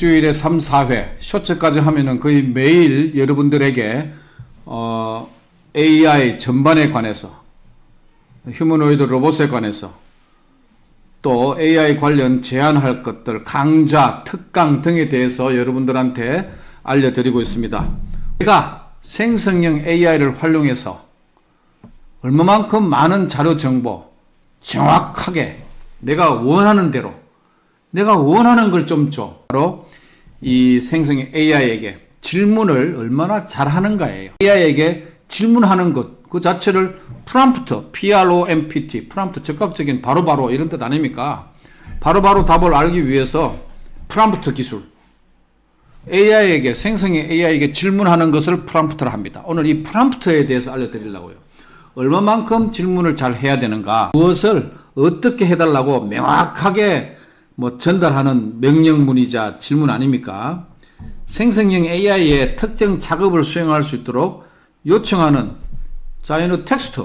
일주일에 3, 4회, 쇼츠까지 하면은 거의 매일 여러분들에게 어, AI 전반에 관해서 휴머노이드 로봇에 관해서 또 AI 관련 제안할 것들, 강좌, 특강 등에 대해서 여러분들한테 알려드리고 있습니다. 제가 생성형 AI를 활용해서 얼마만큼 많은 자료 정보 정확하게 내가 원하는 대로 내가 원하는 걸 좀 줘. 바로 이 생성형 AI에게 질문을 얼마나 잘하는가예요. AI에게 질문하는 것, 그 자체를 프롬프트, PROMPT, 프롬프트, 적극적인 바로 바로 이런 뜻 아닙니까? 바로 바로 답을 알기 위해서 프롬프트 기술. AI에게, 생성형 AI에게 질문하는 것을 프롬프트라 합니다. 오늘 이 프롬프트에 대해서 알려드리려고요. 얼마만큼 질문을 잘 해야 되는가, 무엇을 어떻게 해달라고 명확하게 뭐 전달하는 명령문이자 질문 아닙니까? 생성형 AI의 특정 작업을 수행할 수 있도록 요청하는 자연의 텍스트,